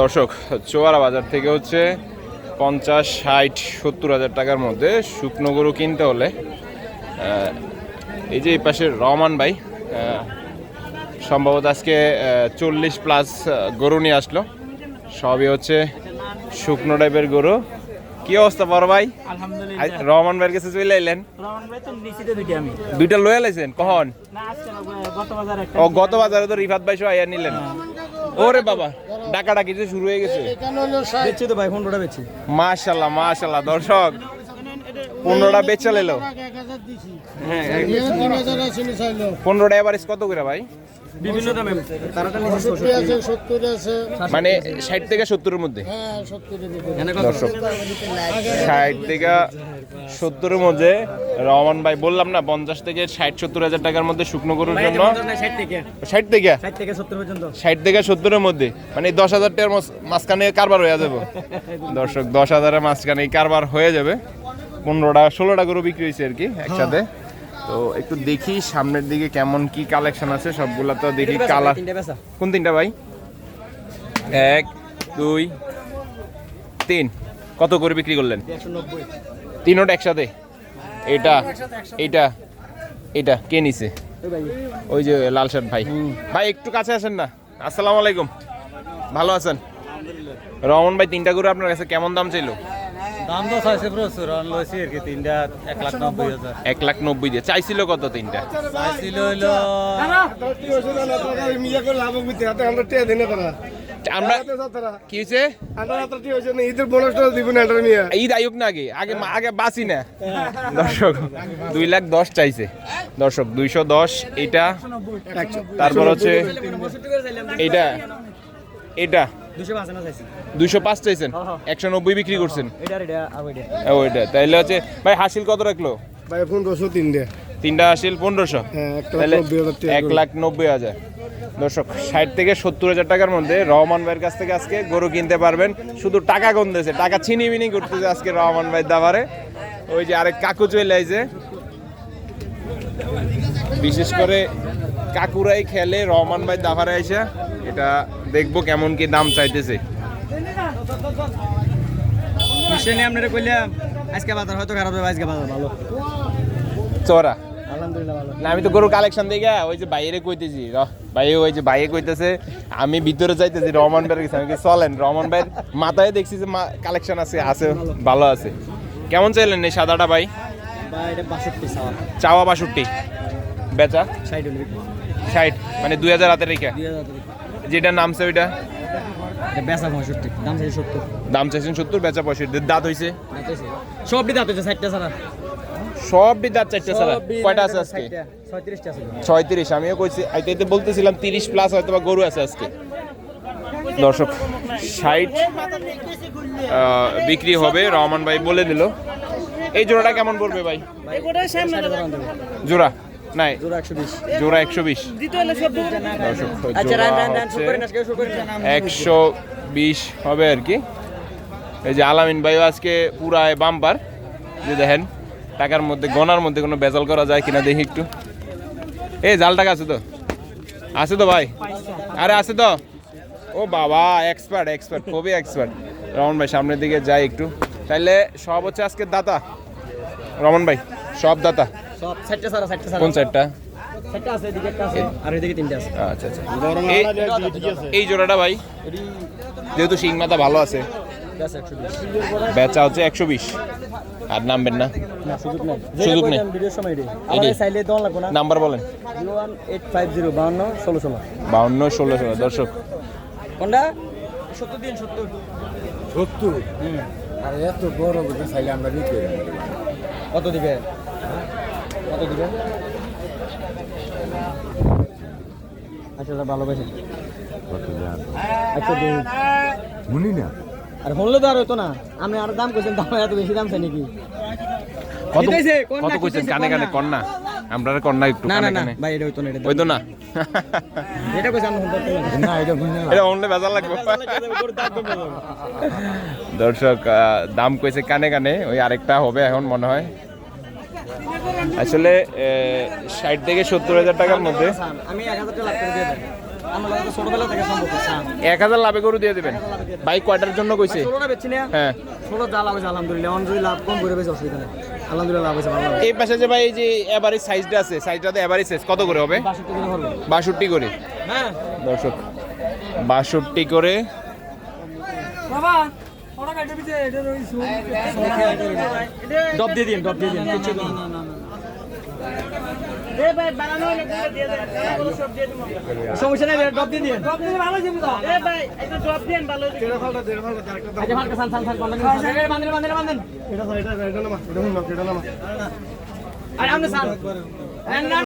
দর্শক চোয়ারা বাজার থেকে হচ্ছে পঞ্চাশ ষাট সত্তর হাজার টাকার মধ্যে শুকনো গরু কিনতে হলে এই যে এই পাশে রহমান ভাই সম্ভবত আজকে চল্লিশ প্লাস গরু নিয়ে আসলো। সবই হচ্ছে শুকনো টাইপের গরু। কি অবস্থা বড় ভাই? রহমান ভাইয়ের কাছে চলে আমি। দুইটা লয়ে লাইছেন কখন? ও গত বাজারে তো রিফাত ভাই সহ আইয়া নিলেন। ওরে বাবা ডাকা ডাকি যে শুরু হয়ে গেছে। বেচছি তো ভাই পনেরোটা বেচছি। মাশাল্লাহ মাশাল্লাহ দর্শক। পনেরোটা বেচা লেলো হ্যাঁ পনেরোটা এভারেজ কত করে ভাই? বিভিন্ন দামে। তারাটা নিচে মানে ষাট থেকে সত্তরের মধ্যে? দর্শক ষাট থেকে সত্তরের মধ্যে। রহমান ভাই বললাম না পঞ্চাশ থেকে ষাট সত্তর হাজার টাকার মধ্যে শুকনো গরুর জন্য। ষাট থেকে। সত্তর ষাট থেকে সত্তরের মধ্যে। মানে দশ হাজার টাকার মাঝখানে কারবার হয়ে যাবে। দর্শক দশ হাজারের মাঝখানে কারবার হয়ে যাবে। পনেরোটা ষোলোটা গরু বিক্রি হয়েছে আর কি একসাথে। তো একটু দেখি সামনের দিকে কেমন কি কালেকশন আছে সবগুলা তো দেখি কালার কোন তিনটা ভাই? এক দুই তিন। কত করে বিক্রি করলেন? তিনোটা একসাথে? এটা এটা এটা। কে নিছে? ওই যে লাল শার্ট ভাই। ভাই একটু কাছে আসেন না। আসসালামু আলাইকুম। ভালো আছেন? রহমান ভাই তিনটা করে আপনার কাছে কেমন দাম চাইলো? দাম তো চাইছে প্রচুর অন লইছি আর কি তিনটা এক লাখ নব্বই হাজার। এক লাখ নব্বই দিয়ে। চাইছিল কত তিনটা? চাইছিল হইল আমরা কি হয়েছে ঈদ আয়ুক না আগে? আগে আগে বাসি না। দর্শক দুই লাখ দশ চাইছে। দর্শক দুইশো দশ এটা তারপর হচ্ছে এটা এটা দুশো পাঁচ দুইশো পাঁচ চাইছেন? একশো নব্বই বিক্রি করছেন? আর ওইটা তাইলে হচ্ছে ভাই হাসিল কত রাখল? ভাই পনেরোশো তিনটে তিনটা পনেরোশো? হ্যাঁ এক লাখ নব্বই হাজার। দর্শক ষাট থেকে সত্তর হাজার টাকার মধ্যে রহমান ভাইয়ের কাছ থেকে আজকে গরু কিনতে পারবেন। শুধু টাকা গন্দেছে টাকা ছিনি মিনি করতেছে আজকে রহমান ভাই দাবারে। ওই যে আরেক কাকু চলে আইছে। বিশেষ করে কাকুরাই খেলে রহমান ভাই দাবারে আইসা। এটা দেখব কেমন কি দাম চাইতেছে। নিশ্চয় আপনারা কইলাম আজকে বাজার হয়তো খারাপ হবে আজকে বাজার ভালো। চোরা। না আমি তো গরু কালেকশন দেখে ওই যে বাইরে কইতেছি ভাই ওই যে বাইরে কইতেছে আমি ভিতরে যাইতেছি রহমান ভাইয়ের কাছে আমি চলেন রহমান ভাইয়ের মাথায় দেখছি যে কালেকশন আছে আছে ভালো আছে। কেমন চাইলেন এই সাদাটা ভাই? চাওয়া। বাষট্টি। বেচা? ষাট মানে দুই হাজার হাতে রেখে। যেটা নামছে ওইটা? বেচা পঁয়ষট্টি দাম চাইছে সত্তর। দাম চাইছেন সত্তর বেচা পঁয়ষট্টি। দাঁত হয়েছে সবটি দাঁত হচ্ছে ষাটটা ছাড়া। সবটি দাঁত চারটে ছাড়া। কয়টা আছে আজকে? ছয়ত্রিশ আমিও কইছি আইতে আইতে বলতেছিলাম তিরিশ প্লাস হয়তো বা গরু আছে আজকে। দর্শক ষাট বিক্রি হবে রহমান ভাই বলে দিল। এই জোড়াটা কেমন পড়বে ভাই? জোড়া? নাই। জোড়া একশো বিশ। আচ্ছা একশো বিশ হবে আর কি। এই যে আলামিন ভাইও আজকে পুরায় বাম্পার। যে দেখেন টাকার মধ্যে গনার মধ্যে কোনো বেজাল করা যায় কিনা দেখি একটু। এই জাল টাকা আছে তো? আছে তো ভাই? আরে আছে তো? ও বাবা এক্সপার্ট এক্সপার্ট খুবই এক্সপার্ট রমন ভাই সামনের দিকে যাই একটু। তাইলে সব হচ্ছে আজকে দাতা। রমন ভাই সব দাতা। কোন সাইডটা ষাটটা আছে এদিকে একটা আছে। আর এদিকে তিনটে আছে। আচ্ছা আচ্ছা। এই এই জোড়াটা ভাই? যেহেতু শিং মাথা ভালো আছে। বেচা হচ্ছে একশো বিশ। আর নামবেন না। না সুযোগ নেই। নাম্বার বলেন। জিরো ফাইভ জিরো বাউন্ন ষোলো ষোলো। দর্শক। কোনটা? সত্তর দিন সত্তর। সত্তর? আর এত বড় চাইলে আমরা কত দিবে? কত আচ্ছা আচ্ছা শুনি না? আর শুনলে তো আর হতো না। আমি আর দাম কইছেন দাম এত বেশি দাম চাই নাকি? কত কত কইছেন? কানে কানে না। কন্যা। আমরা কন্যা একটু না না কানে না কানে। ভাই এটা হইতো না এটা ওই তো না। এটা কইছেন আমি না। এটা এটা অনলে লাগবে। দর্শক আহ, দাম কইছে কানে কানে। ওই আরেকটা হবে এখন মনে হয়। আসলে ষাট থেকে সত্তর হাজার টাকার মধ্যে। আমি এক হাজার টাকা করে দিয়ে এক হাজার লাভে গরু দেবেন? ভাই কয়টার জন্য কইছে? হ্যাঁ। যা লাভ হয়েছে আলহামদুলিল্লাহ। লাভ কম করে বেশি অসুবিধা নেই। আলহামদুলিল্লাহ লাভ হয়েছে ভালো এই পাশে যে ভাই এই যে এভারেজ সাইজটা আছে এভারেজ সাইজ কত করে হবে? বাষট্টি হবে বাষট্টি করে। হ্যাঁ। দর্শক বাষট্টি করে। বাবা। ডব দিয়ে দিন ডব দিয়ে দিন কিছু দিন সমস্যা নেই ডব দিয়ে দিন। ভালো একটা ডব দেন। ভালো বান্ধেন বান্ধেন বান্ধেন এটা এটা এটা না এটা না এটা না আর আমনে সান। না